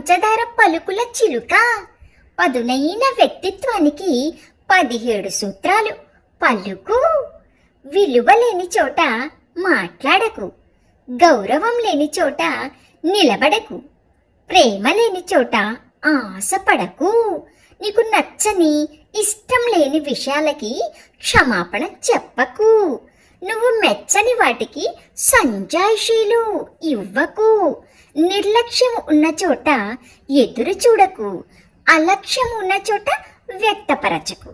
పంచదార పలుకుల చిలుక. పదునైన వ్యక్తిత్వానికి పదిహేడు సూత్రాలు. పలుకు విలువ లేని చోట మాట్లాడకు. గౌరవం లేని చోట నిలబడకు. ప్రేమ లేని చోట ఆశపడకు. నీకు నచ్చని ఇష్టం లేని విషయాలకి క్షమాపణ చెప్పకు. నువ్వు మెచ్చని వాటికి సంజాయిషీలు ఇవ్వకు. నిర్లక్ష్యం ఉన్న చోట ఎదురు చూడకు. అలక్ష్యం ఉన్న చోట వ్యక్తపరచకు.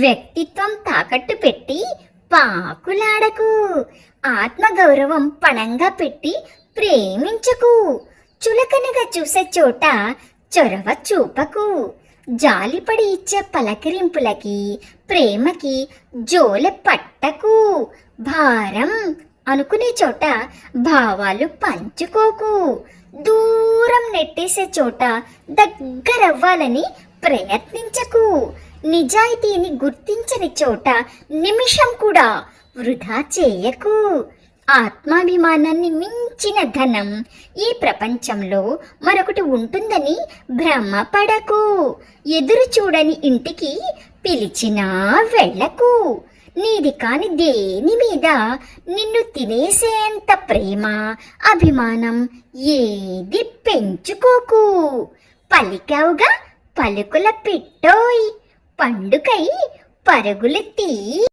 వ్యక్తిత్వం తాకట్టు పెట్టి పాకులాడకు. ఆత్మగౌరవం పణంగా పెట్టి ప్రేమించకు. చులకనగా చూసే చోట చొరవ చూపకు. జాలిపడి ఇచ్చే పలకరింపులకి ప్రేమకి జోలె పట్టకు. భారం అనుకునే చోట భావాలు పంచుకోకు. దూరం నెట్టేసే చోట దగ్గరవ్వాలని ప్రయత్నించకు. నిజాయితీని గుర్తించని చోట నిమిషం కూడా వృధా చేయకు. ఆత్మాభిమానాన్ని మించిన ధనం ఈ ప్రపంచంలో మరొకటి ఉంటుందని భ్రమపడకు. ఎదురు చూడని ఇంటికి పిలిచినా వెళ్ళకు. నీది కాని దేని మీద? నిన్ను తినేసేంత ప్రేమ అభిమానం ఏది పెంచుకోకు. పలికావుగా పలుకుల పెట్టోయ్ పండుకై పరుగులెత్తి